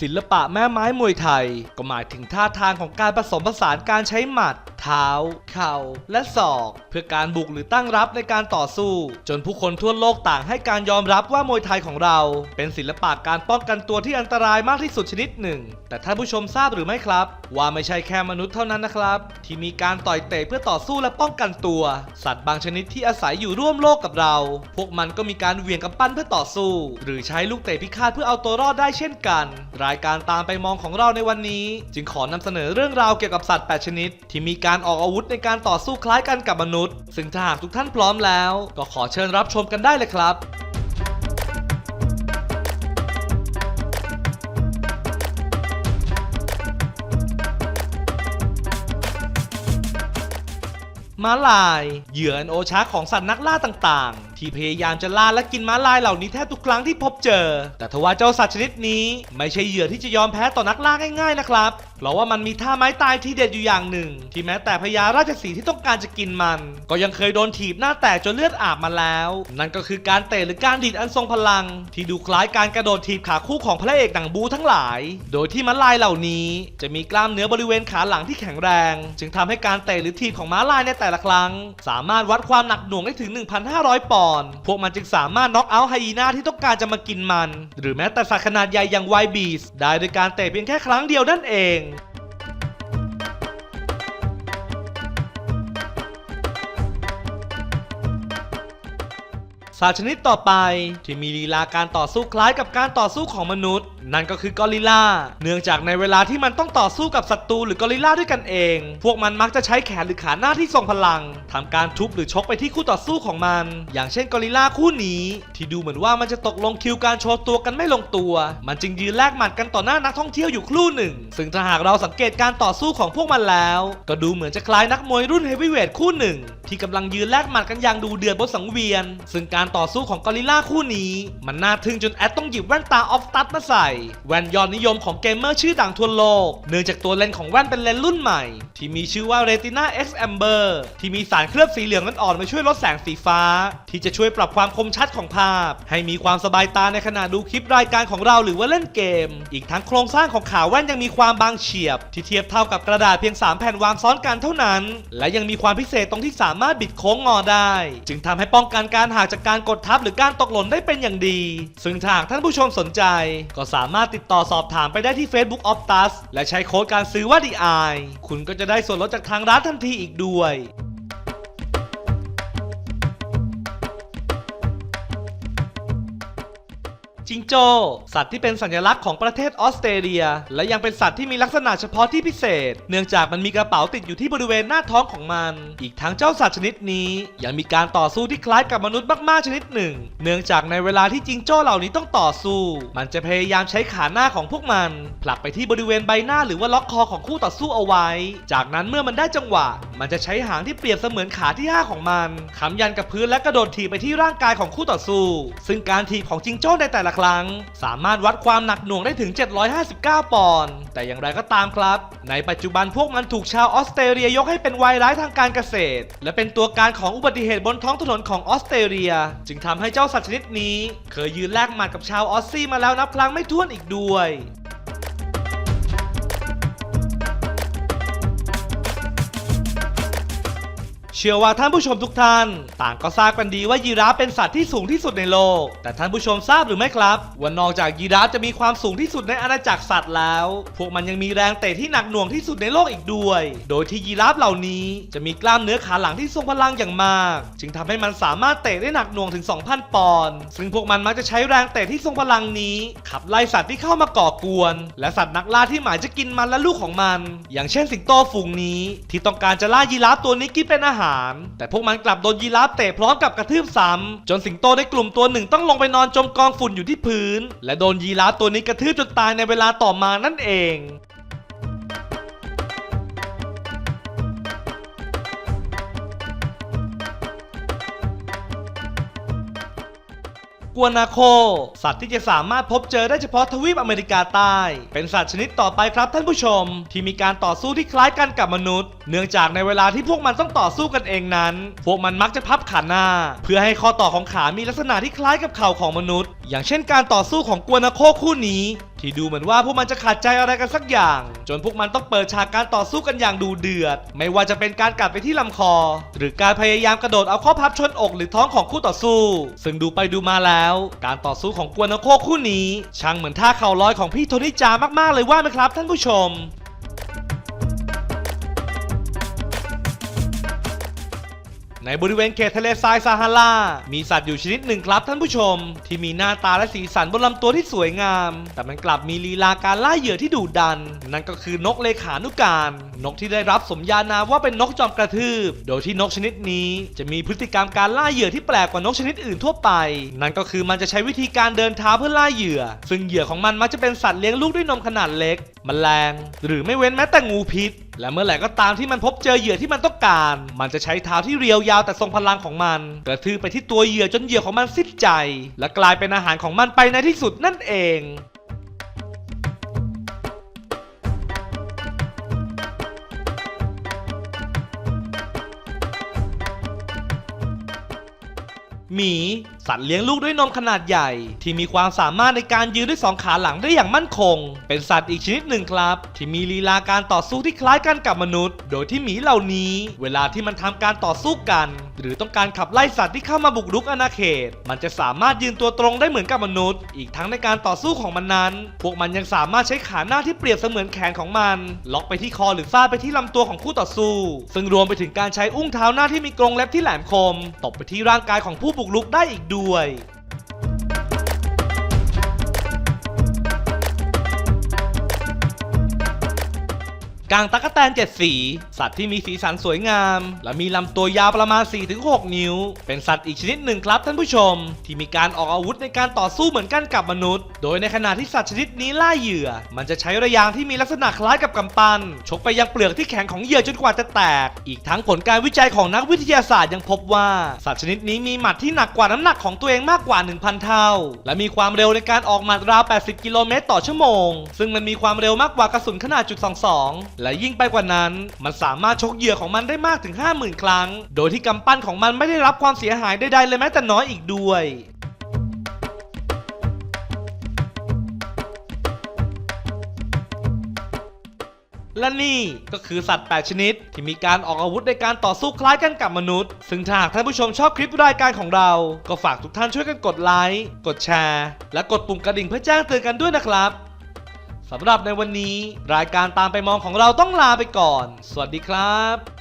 ศิลปะแม่ไม้มวยไทย ก็หมายถึงท่าทางของการผสมผสานการใช้หมัด เท้า เข่า และศอก เพื่อการบุกหรือตั้งรับในการต่อสู้ จนผู้คนทั่วโลกต่างให้การยอมรับว่ามวยไทยของเรา เป็นศิลปะการป้องกันตัวที่อันตรายมากที่สุดชนิดหนึ่ง แต่ท่านผู้ชมทราบหรือไม่ครับ ว่าไม่ใช่แค่มนุษย์เท่านั้นนะครับ ที่มีการต่อยเตะเพื่อต่อสู้และป้องกันตัว สัตว์บางชนิดที่อาศัยอยู่ร่วมโลกกับเรา พวกมันก็มีการเหวี่ยงกำปั้นเพื่อต่อสู้ หรือใช้ลูกเตะพิฆาตเพื่อเอาตัวรอดได้เช่นกัน รายการตามไปมองของเราในวันนี้ จึงขอนำเสนอเรื่องราวเกี่ยวกับสัตว์ 8 ชนิด ที่มีการการออกอาวุธในการต่อสู้คล้ายกันกับมนุษย์ ซึ่งถ้าหากทุกท่านพร้อมแล้ว ก็ขอเชิญรับชมกันได้เลยครับม้าลาย เหยื่ออันโอชาของสัตว์นักล่าต่างๆ ที่พยายามจะล่าและกินม้าลายเหล่านี้แทบทุกครั้งที่พบเจอ แต่ทว่าเจ้าสัตว์ชนิดนี้ ไม่ใช่เหยื่อที่จะยอมแพ้ต่อนักล่าง่ายๆนะครับ เพราะว่ามันมีท่าไม้ตายที่เด็ดอยู่อย่างหนึ่ง ที่แม้แต่พญาราชสีห์ที่ต้องการจะกินมัน ก็ยังเคยโดนถีบหน้าแตกจนเลือดอาบมาแล้ว นั่นก็คือการเตะหรือการดีดอันทรงพลัง ที่ดูคล้ายการกระโดดถีบขาคู่ของพระเอกหนังบูทั้งหลาย โดยที่ม้าลายเหล่านี้ จะมีกล้ามเนื้อบริเวณขาหลังที่แข็งแรง จึงทำให้การเตะหรือถีบของม้าลายในแต่ละครั้ง สามารถวัดความหนักหน่วงได้ถึง 1,500 ปอนอน พวกมันจึงสามารถน็อกเอาท์ไฮยีน่าที่ต้องการจะมากินมัน หรือแม้แต่สัตว์ขนาดใหญ่อย่างไวบีสได้โดยการเตะเพียงแค่ครั้งเดียวนั่นเองสัตว์ชนิดต่อไปที่มีลีลาการต่อสู้คล้ายกับการต่อสู้ของมนุษย์นั่นก็คือกอริลลาเนื่องจากในเวลาที่มันต้องต่อสู้กับศัตรูหรือกอริลลาด้วยกันเอง พวกมันมักจะใช้แขนหรือขาหน้าที่ทรงพลังทำการทุบหรือชกไปที่คู่ต่อสู้ของมัน อย่างเช่นกอริลลาคู่นี้ ที่ดูเหมือนว่ามันจะตกลงคิวการโชว์ตัวกันไม่ลงตัว มันจึงยืนแลกหมัดกันต่อหน้านักท่องเที่ยวอยู่ครู่หนึ่ง ซึ่งถ้าหากเราสังเกตการต่อสู้ของพวกมันแล้ว ก็ดูเหมือนจะคล้ายนักมวยรุ่นเฮฟวีเวทคู่หนึ่ง ที่กำลังยืนแลกหมัดกันอย่างดูเดือดบนสังเวียน ซึ่งการต่อสู้ของกอริลลาคู่นี้ มันน่าทึ่งจนแอดต้องหยิบแว่นตาออฟตัดมาใส่แว่นยอดนิยมของเกมเมอร์ชื่อดังทั่วโลก เนื่องจากตัวเลนส์ของแว่นเป็นเลนส์รุ่นใหม่ ที่มีชื่อว่า Retina X Amber ที่มีสารเคลือบสีเหลืองอ่อนๆมาช่วยลดแสงสีฟ้า ที่จะช่วยปรับความคมชัดของภาพ ให้มีความสบายตาในขณะดูคลิปรายการของเราหรือว่าเล่นเกม อีกทั้งโครงสร้างของขาแว่นยังมีความบางเฉียบ ที่เทียบเท่ากับกระดาษเพียง 3 แผ่นวางซ้อนกันเท่านั้น และยังมีความพิเศษตรงที่สามารถบิดโค้งงอได้ จึงทำให้ป้องกันการหักจากการกดทับหรือการตกหล่นได้เป็นอย่างดี ซึ่งหากท่านผู้ชมสนใจก็สาามารถติดต่อสอบถามไปได้ที่ Facebook Optus และใช้โค้ดการซื้อว่า DI คุณก็จะได้ส่วนลดจากทางร้านทันทีอีกด้วย จิงโจ้ สัตว์ที่เป็นสัญลักษณ์ของประเทศออสเตรเลีย และยังเป็นสัตว์ที่มีลักษณะเฉพาะที่พิเศษ เนื่องจากมันมีกระเป๋าติดอยู่ที่บริเวณหน้าท้องของมัน อีกทั้งเจ้าสัตว์ชนิดนี้ ยังมีการต่อสู้ที่คล้ายกับมนุษย์มากๆชนิดหนึ่ง เนื่องจากในเวลาที่จิงโจ้เหล่านี้ต้องต่อสู้ มันจะพยายามใช้ขาหน้าของพวกมันผลักไปที่บริเวณใบหน้าหรือว่าล็อกคอของคู่ต่อสู้เอาไว้ จากนั้นเมื่อมันได้จังหวะ มันจะใช้หางที่เปรียบเสมือนขาที่ห้าของมันค้ำยันกับพื้นและกระโดดถีบไปที่ร่างกายของคู่ต่อสู้ ซึ่งการถีบของจิงโจ้ในแต่ละครั้ง สามารถวัดความหนักหน่วงได้ถึง 759 ปอนด์แต่อย่างไรก็ตามครับ ในปัจจุบันพวกมันถูกชาวออสเตรเลียยกให้เป็นวายร้ายทางการเกษตร และเป็นตัวการของอุบัติเหตุบนท้องถนนของออสเตรเลีย จึงทำให้เจ้าสัตว์ชนิดนี้ เคยยืนแลกหมัดกับชาวออสซี่มาแล้วนับครั้งไม่ถ้วนอีกด้วย เชื่อว่าท่านผู้ชมทุกท่าน ต่างก็ทราบกันดีว่ายีราฟเป็นสัตว์ที่สูงที่สุดในโลก แต่ท่านผู้ชมทราบหรือไม่ครับว่านอกจากยีราฟจะมีความสูงที่สุดในอาณาจักรสัตว์แล้ว พวกมันยังมีแรงเตะที่หนักหน่วงที่สุดในโลกอีกด้วย โดยที่ยีราฟเหล่านี้จะมีกล้ามเนื้อขาหลังที่ทรงพลังอย่างมาก จึงทำให้มันสามารถเตะได้หนักหน่วงถึง 2,000 ปอนด์ซึ่งพวกมันมักจะใช้แรงเตะที่ทรงพลังนี้ ขับไล่สัตว์ที่เข้ามาก่อกวน และสัตว์นักล่าที่หมายจะกินมันและลูกของมัน อย่างเช่นสิงโตฝูงนี้ ที่ต้องการจะล่ายีราฟตัวนี้กินเป็นอาหารแต่พวกมันกลับโดนยีราฟเตะพร้อมกับกระทืบซ้ำจนสิงโตในกลุ่มตัวหนึ่งต้องลงไปนอนจมกองฝุ่นอยู่ที่พื้น และโดนยีราฟตัวนี้กระทืบจนตายในเวลาต่อมานั่นเอง กัวนาโค สัตว์ที่จะสามารถพบเจอได้เฉพาะทวีปอเมริกาใต้ เป็นสัตว์ชนิดต่อไปครับท่านผู้ชม ที่มีการต่อสู้ที่คล้ายกันกับมนุษย์ เนื่องจากในเวลาที่พวกมันต้องต่อสู้กันเองนั้น พวกมันมักจะพับขาหน้า เพื่อให้ข้อต่อของขามีลักษณะที่คล้ายกับเข่าของมนุษย์ อย่างเช่นการต่อสู้ของกัวนาโคคู่นี้ ที่ดูเหมือนว่าพวกมันจะขัดใจอะไรกันสักอย่าง จนพวกมันต้องเปิดฉากการต่อสู้กันอย่างดูเดือด ไม่ว่าจะเป็นการกัดไปที่ลำคอ หรือการพยายามกระโดดเอาข้อพับชนอกหรือท้องของคู่ต่อสู้ ซึ่งดูไปดูมาแล้ว การต่อสู้ของกวนโนโคคู่นี้ ช่างเหมือนท่าเข่าลอยของพี่โทนี่จามากๆเลยว่าไหมครับท่านผู้ชม ในบริเวณเขตทะเลทรายซาฮารา มีสัตว์อยู่ชนิดหนึ่งครับท่านผู้ชม ที่มีหน้าตาและสีสันบนลำตัวที่สวยงาม แต่มันกลับมีลีลาการล่าเหยื่อที่ดุดัน นั่นก็คือนกเลขานุการ นกที่ได้รับสมญานามว่าเป็นนกจอมกระทืบ โดยที่นกชนิดนี้จะมีพฤติกรรมการล่าเหยื่อที่แปลกกว่านกชนิดอื่นทั่วไป นั่นก็คือมันจะใช้วิธีการเดินเท้าเพื่อล่าเหยื่อ ซึ่งเหยื่อของมันมักจะเป็นสัตว์เลี้ยงลูกด้วยนมขนาดเล็ก แมลง หรือไม่เว้นแม้แต่งูพิษ และเมื่อไหร่ก็ตามที่มันพบเจอเหยื่อที่มันต้องการ มันจะใช้เท้าที่เรียวยาวแต่ทรงพลังของมัน กระทืบไปที่ตัวเหยื่อจนเหยื่อของมันสิ้นใจ และกลายเป็นอาหารของมันไปในที่สุดนั่นเองหมี สัตว์เลี้ยงลูกด้วยนมขนาดใหญ่ ที่มีความสามารถในการยืนด้วยสองขาหลังได้อย่างมั่นคง เป็นสัตว์อีกชนิดหนึ่งครับ ที่มีลีลาการต่อสู้ที่คล้ายกันกับมนุษย์ โดยที่หมีเหล่านี้ เวลาที่มันทำการต่อสู้กัน หรือต้องการขับไล่สัตว์ที่เข้ามาบุกรุกอาณาเขต มันจะสามารถยืนตัวตรงได้เหมือนกับมนุษย์ อีกทั้งในการต่อสู้ของมันนั้น พวกมันยังสามารถใช้ขาหน้าที่เปรียบเสมือนแขนของมัน ล็อกไปที่คอหรือฟาดไปที่ลำตัวของคู่ต่อสู้ ซึ่งรวมไปถึงการใช้อุ้งเท้าหน้าที่มีกรงเล็บที่แหลมคมตบไปที่ร่างกายของผู้บุกรุกได้อีกด้วย Uruguai. กางตะกแตนเจ็ดสี สัตว์ที่มีสีสันสวยงาม และมีลำตัวยาวประมาณ 4-6 นิ้ว เป็นสัตว์อีกชนิดหนึ่งครับท่านผู้ชม ที่มีการออกอาวุธในการต่อสู้เหมือนกันกับมนุษย์ โดยในขณะที่สัตว์ชนิดนี้ล่าเหยื่อ มันจะใช้ระยางที่มีลักษณะคล้ายกับกำปั้นชกไปยังเปลือกที่แข็งของเหยื่อจนกว่าจะแตก อีกทั้งผลการวิจัยของนักวิทยาศาสตร์ยังพบว่า สัตว์ชนิดนี้มีหมัดที่หนักกว่าน้ำหนักของตัวเองมากกว่า 1,000 เท่า และมีความเร็วในการออกหมัดราว 80 กิโลเมตรต่อชั่วโมง ซึ่งมันมีความเร็วมากกว่ากระสุนขนาดจุด22และยิ่งไปกว่านั้น มันสามารถชกเหยื่อของมันได้มากถึง 50,000 ครั้ง โดยที่กำปั้นของมันไม่ได้รับความเสียหายใดๆเลยแม้แต่น้อยอีกด้วยและนี่ก็คือสัตว์ 8 ชนิด ที่มีการออกอาวุธในการต่อสู้คล้ายกันกับมนุษย์ ซึ่งถ้าหากท่านผู้ชมชอบคลิปรายการของเรา ก็ฝากทุกท่านช่วยกันกดไลค์ กดแชร์ และกดปุ่มกระดิ่งเพื่อแจ้งเตือนกันด้วยนะครับ สำหรับในวันนี้ รายการตามไปมองของเราต้องลาไปก่อน สวัสดีครับ